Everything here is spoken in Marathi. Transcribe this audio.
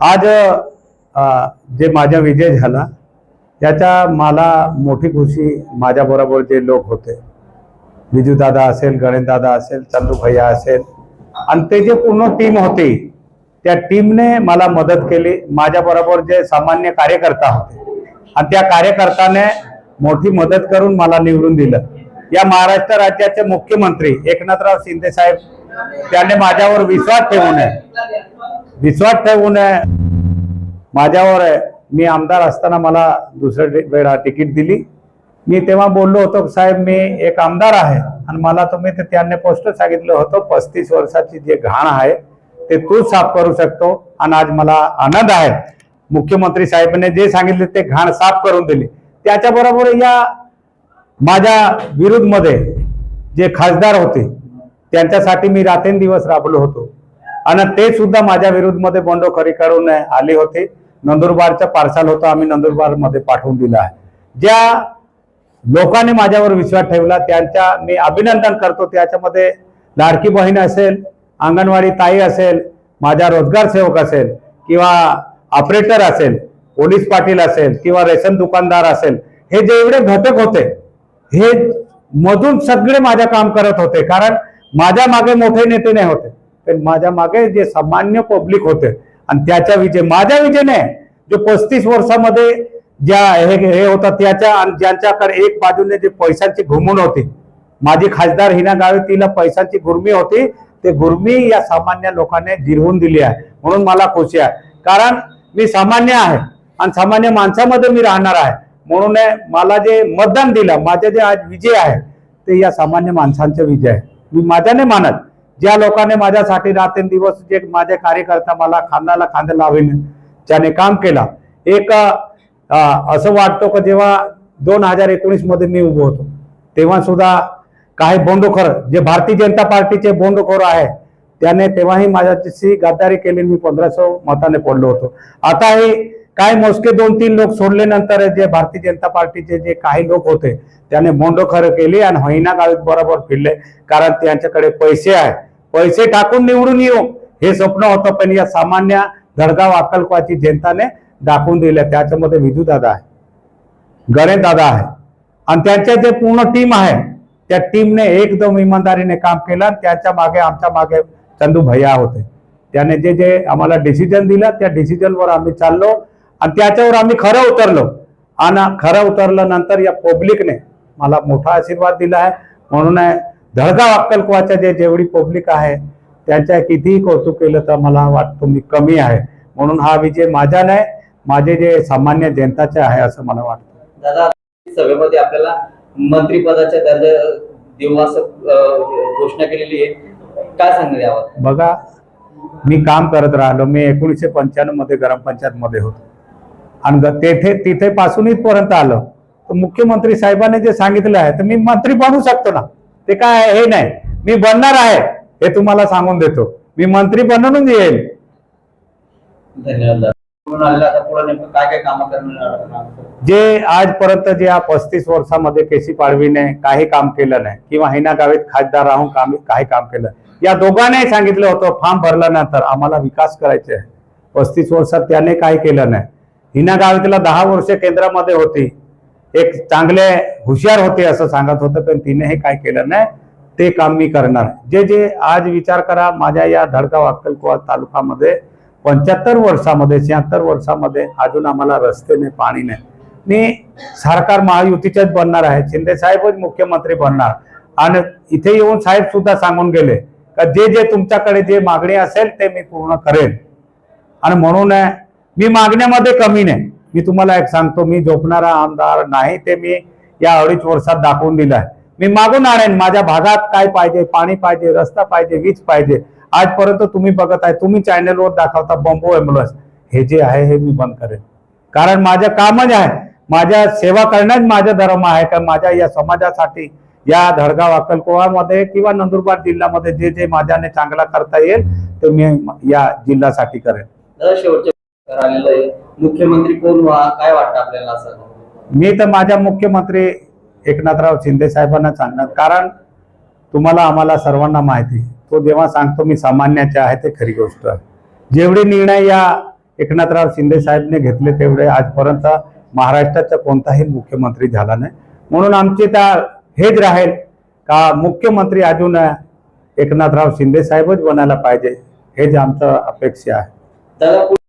आज जे माझा विजय झाला त्याच्या मला मोठी खुशी माझ्याबरोबर जे लोक होते. विजू दादा असेल गणेश दादा असेल चंदू भैया असेल आणि ते जे पूर्ण टीम होती त्या टीमने मला मदत केली. माझ्याबरोबर जे सामान्य कार्यकर्ता होते आणि त्या कार्यकर्त्याने मोठी मदत करून मला निवडून दिलं. या महाराष्ट्र राज्याचे मुख्यमंत्री एकनाथराव शिंदे साहेब त्याने माझ्यावर विश्वास ठेवू नये. विश्वास ठेवू नये. माझ्यावर आहे. मी आमदार असताना मला दुसऱ्या वेळा तिकीट दिली. मी तेव्हा बोललो होतो साहेब मी एक आमदार आहे आणि मला तुम्ही ते त्यांनी पोस्ट सांगितलं होतं पस्तीस वर्षाची जे घाण आहे ते तू साफ करू शकतो आणि आज मला आनंद आहे. मुख्यमंत्री साहेबांनी जे सांगितले ते घाण साफ करून दिली. त्याच्याबरोबर या माझ्या विरुद्धमध्ये जे खासदार होते त्यांच्यासाठी मी रात्रंदिवस राबलो होतो. आणि ते सुद्धा माझ्या विरुद्धमध्ये खरी करून आले होते. नंदुरबारचा पार्सल होता आम्ही नंदुरबारमध्ये पाठवून दिला आहे. ज्या लोकांनी माझ्यावर विश्वास ठेवला त्यांच्या मी अभिनंदन करतो. त्याच्यामध्ये लाडकी बहीण असेल अंगणवाडी ताई असेल माझा रोजगार सेवक असेल किंवा ऑपरेटर असेल पोलीस पाटील असेल किंवा रेशन दुकानदार असेल हे जेवढे घटक होते हे मधून सगळे माझ्या काम करत होते. कारण माझ्या मागे मोठे नेते नाही होते. पण माझ्या मागे जे सामान्य पब्लिक होते आणि त्याच्या विजय माझ्या विजयने जो पस्तीस वर्षामध्ये ज्या हे हे होता त्याच्या आणि ज्यांच्याकडे एक बाजूने जे पैशांची घुमून होती. माझी खासदार हिना गावे तिला पैशांची गुरमी होती. ते गुरमी या सामान्य लोकांनी जिरवून दिली आहे. म्हणून मला खुशी आहे. कारण मी सामान्य आहे आणि सामान्य माणसामध्ये मी राहणार आहे. म्हणून मला जे मतदान दिलं माझे जे आज विजय आहे ते या सामान्य माणसांचे विजय आहे. मी माझ्याने मानत. ज्या लोकांनी माझ्यासाठी रात्रंदिवस जे माझे कार्यकर्ता मला खांद्याला खांदे लावेल ज्याने काम केलं. एक असं वाटतो की जेव्हा दोन हजार एकोणीसमध्ये मी उभं होतो तेव्हा सुद्धा काही बोंडखोर जे भारतीय जनता पार्टीचे बोंडखोर आहे त्याने तेव्हाही माझ्याशी गद्दारी केली मी पंधराशे मताने पडलो होतो. आता हे काय मोजके दोन तीन लोक सोडल्यानंतर जे भारतीय जनता पार्टीचे जे काही लोक होते त्याने बोंडखोर केली आणि होईना गावीत बरोबर फिरले. कारण त्यांच्याकडे पैसे आहे. पैसे टाकून निवडून येऊ. हे स्वप्न होतं पण या सामान्य धडगाव अक्कलकोवाची जनताने दाखवून दिलं. त्याच्यामध्ये विजू दादा आहे. गणेश दादा आहे. आणि त्यांच्या जे पूर्ण टीम आहे त्या टीमने एकदम इमानदारीने काम केलं त्याच्यामागे आमच्या मागे चंदू भैया होते. त्याने जे जे आम्हाला डिसिजन दिलं त्या डिसिजनवर आम्ही चाललो. आणि त्याच्यावर आम्ही खरं उतरलो. आणि खरं उतरल्यानंतर या पब्लिकने मला मोठा आशीर्वाद दिला आहे. म्हणून धडगाव अक्कलकोवाच्या जे जेवढी पब्लिक आहे त्यांच्या कितीही कौतुक केलं तर मला वाटतं मी कमी आहे. म्हणून हा विजय माझा नाही माझे जे सामान्य जनताचे आहे असं मला वाटतं. दादा सभेमध्ये आपल्याला मंत्रिपदाच्या दर्जा देऊ असं घोषणा केलेली आहे. काय सांगणार यावर? बघा मी काम करत राहिलो. मी एकोणीसशे पंच्याण्णवमध्ये ग्रामपंचायत मध्ये होतो. आणि तेथे तिथे पासून इथपर्यंत आलो. तर मुख्यमंत्री साहेबांनी जे सांगितलं आहे तर मी मंत्री बनू शकतो ना? ते काय हे नाही. मी बनणार आहे हे तुम्हाला सांगून देतो. मी मंत्री बनून येईल. जे आजपर्यंत जे या पस्तीस वर्षामध्ये केसी पाडवीने काही काम केलं नाही किंवा हिना गावीत खासदार राहून काम काही काम केलं या दोघांनाही सांगितलं होतं फॉर्म भरल्यानंतर आम्हाला विकास करायचे आहे. पस्तीस वर्षात त्याने काय केलं नाही. हिना गावितला दहा वर्ष केंद्रामध्ये होती. एक चांगले हुशार होते असं सांगत होतं पण तिने हे काय केलं नाही? ते काम मी करणार जे जे आज विचार करा माझ्या या धडगाव अक्कलकुवा तालुकामध्ये पंच्याहत्तर वर्षामध्ये शहात्तर वर्षामध्ये अजून आम्हाला रस्ते नाही पाणी नाही. मी सरकार महायुतीचेच बनणार आहे शिंदे साहेबच मुख्यमंत्री बनणार. आणि इथे येऊन साहेब सुद्धा सांगून गेले का जे जे तुमच्याकडे जे मागणी असेल ते मी पूर्ण करेन. आणि म्हणून आहे, मी मागण्यामध्ये कमी नाही. मी तुम्हाला एक सांगतो मी झोपणारा आमदार नाही ते मी या अडीच वर्षात दाखवून दिलाय मी मागून आणेन माझ्या भागात काय पाहिजे पाणी पाहिजे रस्ता पाहिजे वीज पाहिजे. आजपर्यंत तुम्ही बघत आहे तुम्ही चॅनलवर दाखवता बॉम्बो एम्ब्युलन्स हे जे आहे हे मी बंद करेन. कारण माझं कामच आहे माझ्या सेवा करण्यात माझा धर्म आहे का माझ्या या समाजासाठी या धडगाव अक्कलकोवामध्ये किंवा नंदुरबार जिल्ह्यामध्ये जे जे माझ्याने चांगला करता येईल ते मी या जिल्ह्यासाठी करेन. शेवटचे आलेलं आहे. मुख्यमंत्री कोण व्हा? काय वाटतं आपल्याला असं? मी तर माझ्या मुख्यमंत्री एकनाथराव शिंदे साहेबांना सांगणार. कारण तुम्हाला आम्हाला सर्वांना माहिती तो जेव्हा सांगतो मी सामान्याचे आहे ते खरी गोष्ट आहे. जेवढे निर्णय या एकनाथराव शिंदे साहेबने घेतले तेवढे आजपर्यंत महाराष्ट्राचा कोणताही मुख्यमंत्री झाला नाही. म्हणून आमचे त्या हेच राहील का मुख्यमंत्री अजून एकनाथराव शिंदे साहेबच बनायला पाहिजे हेच आमचं अपेक्षा आहे.